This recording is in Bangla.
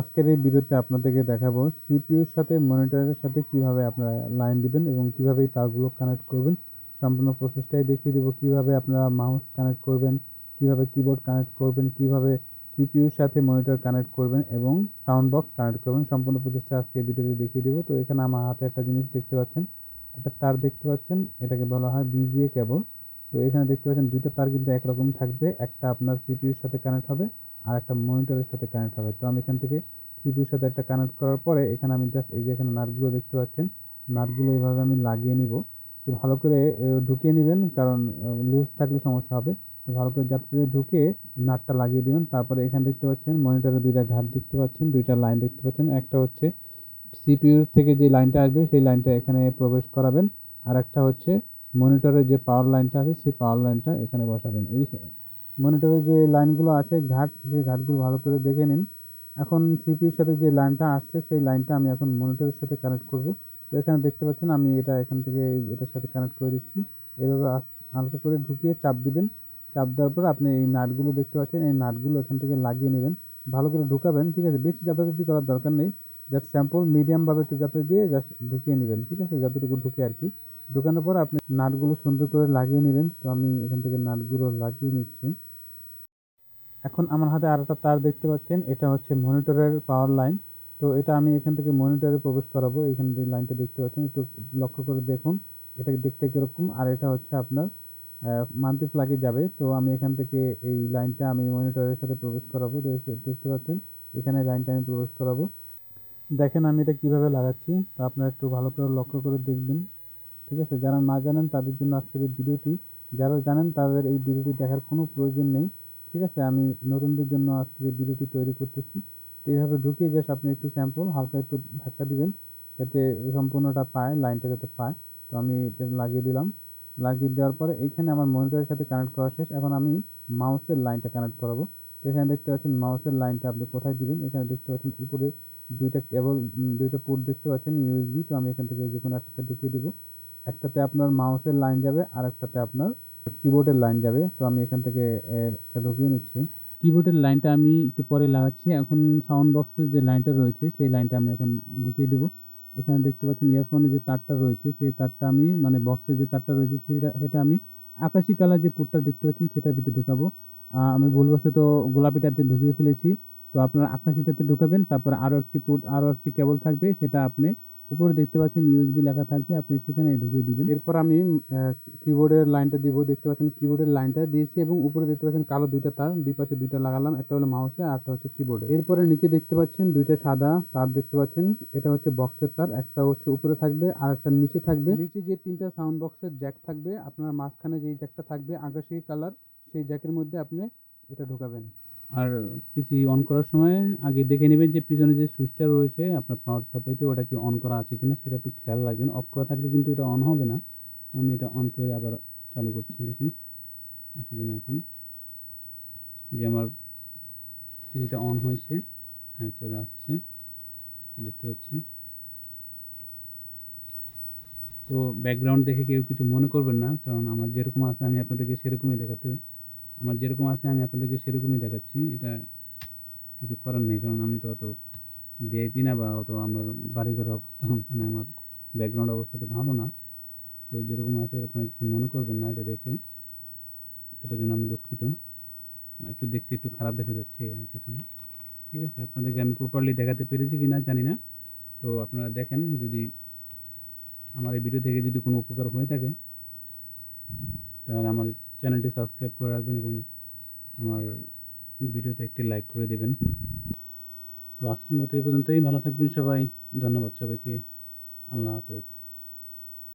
আজকের এই ভিডিওতে আপনাদেরকে দেখাবো সিপিইউর সাথে, মনিটরের সাথে কীভাবে আপনারা লাইন দিবেন এবং কীভাবে এই তারগুলো কানেক্ট করবেন। সম্পূর্ণ প্রসেসটাই দেখিয়ে দেবো কীভাবে আপনারা মাউস কানেক্ট করবেন, কীভাবে কিবোর্ড কানেক্ট করবেন, কীভাবে সিপিইউর সাথে মনিটর কানেক্ট করবেন এবং সাউন্ড বক্স কানেক্ট করবেন। সম্পূর্ণ প্রসেসটা আজকে ভিডিওতে দেখিয়ে দেবো। তো এখানে আমার হাতে একটা জিনিস দেখতে পাচ্ছেন, একটা তার দেখতে পাচ্ছেন, এটাকে বলা হয় বিজিএ কেবল। তো এখানে দেখতে পাচ্ছেন দুইটা তার কিন্তু একরকম থাকবে, একটা আপনার সিপিইউর সাথে কানেক্ট হবে আর একটা মনিটরের সাথে কানেক্ট হবে। তো আমি এখান থেকে সিপিইউর সাথে একটা কানেক্ট করার পরে এখানে আমি জাস্ট এই যে এখানে নাটগুলো দেখতে পাচ্ছেন, নাটগুলো এইভাবে আমি লাগিয়ে নিব। তো ভালো করে ঢুকিয়ে নেবেন, কারণ লুজ থাকলে সমস্যা হবে। তো ভালো করে যাত্রী ঢুকে নাটটা লাগিয়ে দিবেন। তারপরে এখানে দেখতে পাচ্ছেন, মনিটরে দুইটা ঘাট দেখতে পাচ্ছেন, দুইটা লাইন দেখতে পাচ্ছেন। একটা হচ্ছে সিপিইউর থেকে যে লাইনটা আসবে, সেই লাইনটা এখানে প্রবেশ করাবেন। আর একটা হচ্ছে মনিটরের যে পাওয়ার লাইনটা আছে, সেই পাওয়ার লাইনটা এখানে বসাবেন। এই মনিটরে যে লাইনগুলো আছে, ঘাট, সেই ঘাটগুলো ভালো করে দেখে নিন। এখন সিপিইউর সাথে যে লাইনটা আসছে, সেই লাইনটা আমি এখন মনিটরের সাথে কানেক্ট করব। তো এখানে দেখতে পাচ্ছেন, আমি এটা এখান থেকে এটার সাথে কানেক্ট করে দিচ্ছি। এভাবে হালকা করে ঢুকিয়ে চাপ দিবেন। চাপ দেওয়ার পর আপনি এই নাটগুলো দেখতে পাচ্ছেন, এই নাটগুলো এখান থেকে লাগিয়ে নেবেন। ভালো করে ঢুকাবেন, ঠিক আছে? বেশি যাতায়াতি করার দরকার নেই। জাস্ট স্যাম্পল মিডিয়ামভাবে একটু যাতে দিয়ে জাস্ট ঢুকিয়ে নেবেন, ঠিক আছে? যতটুকু ঢুকে আর কি। ঢুকানোর পর আপনি নাটগুলো সুন্দর করে লাগিয়ে নেবেন। তো আমি এখান থেকে নাটগুলো লাগিয়ে নিচ্ছি। এখন আমার হাতে আর একটা তার দেখতে পাচ্ছেন, এটা হচ্ছে মনিটরের পাওয়ার লাইন তো এটা আমি এখান থেকে মনিটরে প্রবেশ করাবো, এখান থেকে লাইনটা দেখতে পাচ্ছেন, একটু লক্ষ্য করে দেখুন, এটা দেখতে কীরকম। আর এটা হচ্ছে আপনার মান্থলি ফ্ল্যাগে যাবে, তো আমি এখান থেকে এই লাইনটা আমি মনিটরের সাথে প্রবেশ করাবো দেখতে পাচ্ছেন, এখানে লাইনটা আমি প্রবেশ করাবো। দেখেন আমি এটা কীভাবে লাগাচ্ছি, তা আপনারা একটু ভালো করে লক্ষ্য করে দেখবেন, ঠিক আছে? যারা না জানেন তাদের জন্য আজকের এই ভিডিওটি, যারা জানেন তাদের এই ভিডিওটি দেখার কোনো প্রয়োজন নেই। ঠিক আছে? আমি নতুনদের জন্য আজকের এই ভিডিওটি তৈরি করতেছি, তো এইভাবে ঢুকিয়ে জাস্ট আপনি একটু স্যাম্পল হালকা একটু ধাক্কা দিবেন, যাতে সম্পূর্ণটা পায় লাইনটা যাতে পায়। তো আমি এটা লাগিয়ে দিলাম। লাগিয়ে দেওয়ার পরে এইখানে আমার মনিটরের সাথে কানেক্ট করা শেষ। এখন আমি মাউসের লাইনটা কানেক্ট করাবো। তো এখানে দেখতে পাচ্ছেন মাউসের লাইনটা আপনি কোথায় দিবেন? এখানে দেখতে পাচ্ছেন উপরে দুইটা কেবল দুইটা পোর্ট দেখতে পাচ্ছেন ইউএসবি তো আমি এখান থেকে যে কোনো একটাতে ঢুকিয়ে দেবো। একটাতে আপনার মাউসের লাইন যাবে আর একটাতে আপনার কিবোর্ডের লাইন যাবে, তো আমি এখান থেকে একটা ঢুকিয়ে নিচ্ছি। কিবোর্ডের লাইনটা আমি একটু পরে লাগাচ্ছি। এখন সাউন্ড বক্সের যে লাইনটা রয়েছে, সেই লাইনটা আমি এখন ঢুকিয়ে দেবো। এখানে দেখতে পাচ্ছেন ইয়ারফোনে যে তারটা রয়েছে, সেই তারটা আমি মানে বক্সের যে তারটা রয়েছে, সেটা সেটা আমি আকাশি কালার যে পুটটা দেখতে পাচ্ছেন, সেটার ভিতরে ঢুকাবো। আমি ভুলবশত গোলাপিটাতে ঢুকিয়ে ফেলেছি। তো আপনারা আকাশিটাতে ঢুকাবেন, তারপর আরও একটি পুট আরও একটি কেবল থাকবে, সেটা আপনি উপরে দেখতে পাচ্ছেন ইউএসবি লেখা থাকবে, আপনি সেখানে ঢুকিয়ে দিবেন। এরপর আমি কিবোর্ডের লাইনটা দিব, দেখতে পাচ্ছেন কিবোর্ডের লাইনটা দিয়েছি এবং উপরে দেখতে পাচ্ছেন কালো দুইটা তার, দুই পাশে দুইটা লাগালাম, একটা হলো মাউসে আর একটা হচ্ছে কিবোর্ডে এরপরে নিচে দেখতে পাচ্ছেন দুইটা সাদা তার দেখতে পাচ্ছেন, এটা হচ্ছে বক্সের তার, একটা হচ্ছে উপরে থাকবে, আর একটা নিচে থাকবে। নিচে যে তিনটা সাউন্ড বক্সের জ্যাক থাকবে, আপনার মাঝখানে যেই জ্যাকটা থাকবে, আকাশি কালার সেই জ্যাকের মধ্যে আপনি এটা ঢোকাবেন। আর পিসি অন করার সময় আগে দেখে নেবেন যে পিছনে যে সুইচটা রয়েছে, আপনার পাওয়ার সাপ্লাইতে ওটা কি অন করা আছে কিনা সেটা একটু খেয়াল রাখবেন। অফ করা থাকলে কিন্তু এটা অন হবে না। আমি এটা অন করে আবার চালু করছি, দেখি। আছে কিনা এখন যে আমার পিসিটা অন হয়েছে হ্যাঁ চলে আসছে। দেখতে পাচ্ছেন। তো ব্যাকগ্রাউন্ড দেখে কেউ কিছু মনে করবেন না, কারণ আমার যেরকম আছে, আমি আপনাদেরকে সেরকমই দেখাতে আমার যেরকম আছে, আমি আপনাদেরকে সেরকমই দেখাচ্ছি। এটা কিছু করার নেই, কারণ আমি তো অত ভিআইপি না বা অত আমার বাড়িঘরের অবস্থা মানে আমার ব্যাকগ্রাউন্ড অবস্থা তো ভালো না। তো যেরকম আছে, আপনারা কিছু মনে করবেন না এটা দেখে। এটার জন্য আমি দুঃখিত। একটু দেখতে একটু খারাপ দেখা যাচ্ছে আর কিছু না। ঠিক আছে, আপনাদেরকে আমি প্রপারলি দেখাতে পেরেছি কি না জানি না। তো আপনারা দেখেন, যদি আমার এই ভিডিও থেকে যদি কোনো উপকার হয়ে থাকে, তাহলে আমার চ্যানেলটি সাবস্ক্রাইব করে রাখবেন এবং আমার ভিডিওতে একটি লাইক করে দেবেন। তো আজকের মতো এই পর্যন্তই। ভালো থাকবেন সবাই। ধন্যবাদ সবাইকে। আল্লাহ হাফেজ।